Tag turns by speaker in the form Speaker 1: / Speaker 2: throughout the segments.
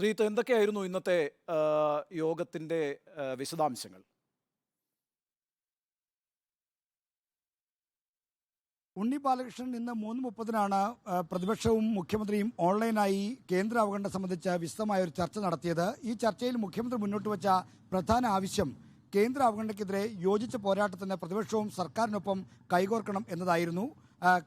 Speaker 1: ശ്രീത്ത് എന്തൊക്കെയായിരുന്നു ഇന്നത്തെ യോഗത്തിന്റെ വിശദാംശങ്ങൾ?
Speaker 2: ഉണ്ണി ബാലകൃഷ്ണൻ ഇന്ന് മൂന്ന് മുപ്പതിനാണ് പ്രതിപക്ഷവും മുഖ്യമന്ത്രിയും ഓൺലൈനായി കേന്ദ്ര അവഗണന സംബന്ധിച്ച് വിശദമായ ഒരു ചർച്ച നടത്തിയത്. ഈ ചർച്ചയിൽ മുഖ്യമന്ത്രി മുന്നോട്ട് വെച്ച പ്രധാന ആവശ്യം കേന്ദ്ര അവഗണനയ്ക്കെതിരെ യോജിച്ച പോരാട്ടത്തിന് പ്രതിപക്ഷവും സർക്കാരിനൊപ്പം കൈകോർക്കണം എന്നതായിരുന്നു.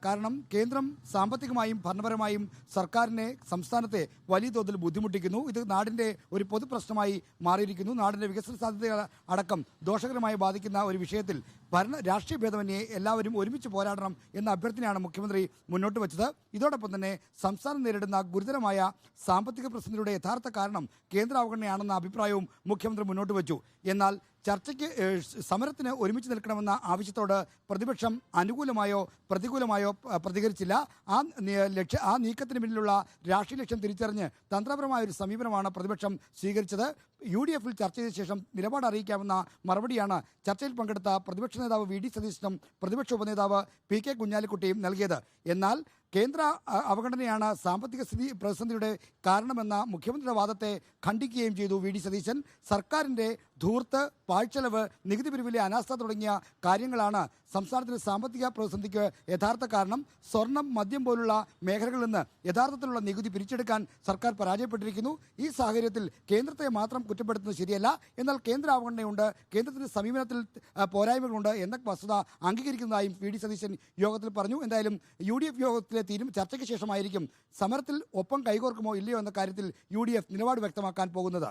Speaker 2: കാരണം കേന്ദ്രം സാമ്പത്തികമായും ഭരണപരമായും സർക്കാരിനെ സംസ്ഥാനത്തെ വലിയ തോതിൽ ബുദ്ധിമുട്ടിക്കുന്നു. ഇത് നാടിന്റെ ഒരു പൊതുപ്രശ്നമായി മാറിയിരിക്കുന്നു. നാടിന്റെ വികസന സാധ്യതകൾ അടക്കം ദോഷകരമായി ബാധിക്കുന്ന ഒരു വിഷയത്തിൽ ഭരണ രാഷ്ട്രീയ ഭേദമന്യേ എല്ലാവരും ഒരുമിച്ച് പോരാടണം എന്ന അഭ്യർത്ഥനയാണ് മുഖ്യമന്ത്രി മുന്നോട്ട് വെച്ചത്. ഇതോടൊപ്പം തന്നെ സംസ്ഥാനം നേരിടുന്ന ഗുരുതരമായ സാമ്പത്തിക പ്രശ്നങ്ങളുടെ യഥാർത്ഥ കാരണം കേന്ദ്ര അവഗണനയാണെന്ന അഭിപ്രായവും മുഖ്യമന്ത്രി മുന്നോട്ട് വെച്ചു. എന്നാൽ ചർച്ചയ്ക്ക് സമരത്തിന് ഒരുമിച്ച് നിൽക്കണമെന്ന ആവശ്യത്തോട് പ്രതിപക്ഷം അനുകൂലമായോ പ്രതികൂലമായോ പ്രതികരിച്ചില്ല. ആ ലക്ഷ്യ ആ നീക്കത്തിന് പിന്നിലുള്ള രാഷ്ട്രീയ ലക്ഷ്യം തിരിച്ചറിഞ്ഞ് തന്ത്രപരമായ ഒരു സമീപനമാണ് പ്രതിപക്ഷം സ്വീകരിച്ചത്. യു ഡി എഫിൽ ചർച്ച ചെയ്ത ശേഷം നിലപാട് അറിയിക്കാമെന്ന മറുപടിയാണ് ചർച്ചയിൽ പങ്കെടുത്ത പ്രതിപക്ഷ നേതാവ് വി ഡി സതീശനും പ്രതിപക്ഷ ഉപനേതാവ് പി കെ കുഞ്ഞാലിക്കുട്ടിയും നൽകിയത്. എന്നാൽ കേന്ദ്ര അവഗണനയാണ് സാമ്പത്തിക സ്ഥിതി പ്രതിസന്ധിയുടെ കാരണമെന്ന മുഖ്യമന്ത്രിയുടെ വാദത്തെ ഖണ്ഡിക്കുകയും ചെയ്തു വി ഡി സതീശൻ. സർക്കാരിന്റെ ധൂർത്ത് പാഴ്ചെലവ് നികുതി പിരിവിലെ അനാസ്ഥ തുടങ്ങിയ കാര്യങ്ങളാണ് സംസ്ഥാനത്തിന്റെ സാമ്പത്തിക പ്രതിസന്ധിക്ക് യഥാർത്ഥ കാരണം. സ്വർണം മദ്യം പോലുള്ള മേഖലകളിൽ നിന്ന് യഥാർത്ഥത്തിലുള്ള നികുതി പിരിച്ചെടുക്കാൻ സർക്കാർ പരാജയപ്പെട്ടിരിക്കുന്നു. ഈ സാഹചര്യത്തിൽ കേന്ദ്രത്തെ മാത്രം കുറ്റപ്പെടുത്തുന്നത് ശരിയല്ല. എന്നാൽ കേന്ദ്ര അവഗണനയുണ്ട് കേന്ദ്രത്തിന്റെ സമീപനത്തിൽ പോരായ്മകളുണ്ട് എന്ന വസ്തുത അംഗീകരിക്കുന്നതായും പി ഡി സതീശൻ യോഗത്തിൽ പറഞ്ഞു. എന്തായാലും യു ഡി എഫ് യോഗത്തിലെ തീരും ചർച്ചയ്ക്ക് ശേഷമായിരിക്കും സമരത്തിൽ ഒപ്പം കൈകോർക്കുമോ ഇല്ലയോ എന്ന കാര്യത്തിൽ യു ഡി എഫ് നിലപാട് വ്യക്തമാക്കാൻ പോകുന്നത്.